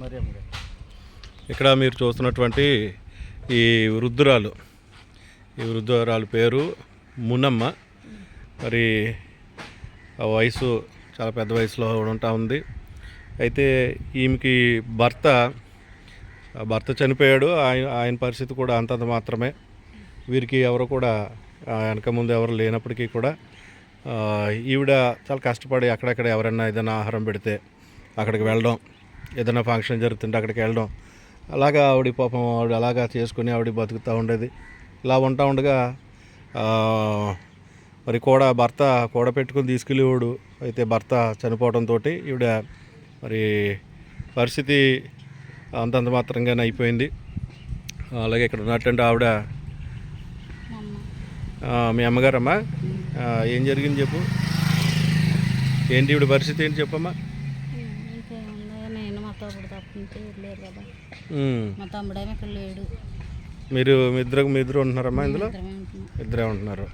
మరియమ్మ గారు ఇక్కడ మీరు చూస్తున్నటువంటి ఈ వృద్ధురాలు ఈ వృద్ధురాలు పేరు మునమ్మ. మరి ఆ వయసు చాలా పెద్ద వయసులో ఉంటా ఉంది. అయితే ఈమెకి భర్త భర్త చనిపోయాడు. ఆయన ఆయన పరిస్థితి కూడా అంతంత మాత్రమే. వీరికి ఎవరు కూడా ఆ, వెనక ముందు ఎవరు లేనప్పటికీ కూడా ఈవిడ చాలా కష్టపడి అక్కడక్కడ ఎవరైనా ఏదైనా ఆహారం పెడితే అక్కడికి వెళ్ళడం ఏదైనా ఫంక్షన్ జరుగుతుంటే అక్కడికి వెళ్ళడం. అలాగా ఆవిడ పాపం ఆవిడ అలాగా చేసుకుని ఆవిడ బతుకుతూ ఉండేది. ఇలా ఉంటా ఉండగా మరి కూడా భర్త కూడ పెట్టుకుని తీసుకెళ్ళేవాడు అయితే భర్త చనిపోవడంతో ఈవిడ మరి పరిస్థితి అంతంత మాత్రంగానే అయిపోయింది. అలాగే ఇక్కడ ఉన్నటువంటి ఆవిడ మీ అమ్మగారమ్మా ఏం జరిగింది చెప్పు? ఏంటి ఈవిడ పరిస్థితి ఏంటి చెప్పమ్మా? నేను మా తమ్ముడు తప్ప నుంచి లేరు కదా. ఉమ్. మా తమ్ముడేమో ఇక్కడ లేడు. మీరు మీ ఇద్దరు మీ ఇద్దరు ఉంటున్నారమ్మా ఇందులో? ఇద్దరే ఉంటున్నారు.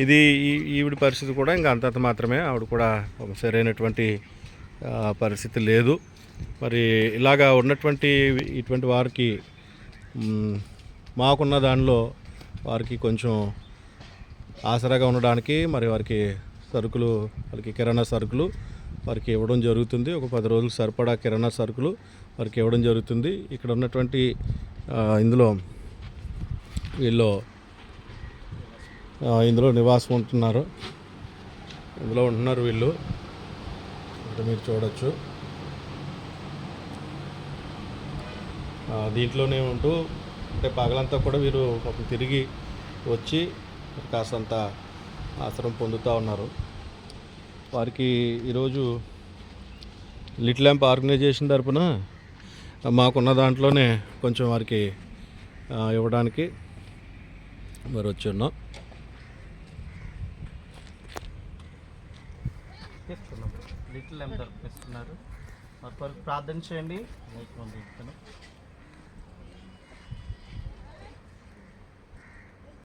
ఇది ఈ ఈవిడ పరిస్థితి కూడా ఇంకా అంతంత మాత్రమే. ఆవిడ కూడా ఒక సరైనటువంటి పరిస్థితి లేదు. మరి ఇలాగా ఉన్నటువంటి ఇటువంటి వారికి మాకున్న దానిలో వారికి కొంచెం ఆసరాగా ఉండడానికి మరి వారికి సరుకులు వారికి కిరాణా సరుకులు వారికి ఇవ్వడం జరుగుతుంది. ఒక పది రోజులు సరిపడా కిరాణా సరుకులు వారికి ఇవ్వడం జరుగుతుంది. ఇక్కడ ఉన్నటువంటి ఇందులో వీళ్ళు ఇందులో నివాసం ఉంటున్నారు. ఇందులో ఉంటున్నారు వీళ్ళు. ఇక్కడ మీరు చూడొచ్చు. దీంట్లోనే ఉంటూ అంటే పగలంతా కూడా వీరు తిరిగి వచ్చి కాసంత ఆశ్రమం పొందుతూ ఉన్నారు. వారికి ఈరోజు లిటిల్ ల్యాంప్ ఆర్గనైజేషన్ తరపున మాకున్న దాంట్లోనే కొంచెం వారికి ఇవ్వడానికి మరి వచ్చి ఉన్నాం లిటిల్ ఎంటర్ ప్రార్థన చేయండి.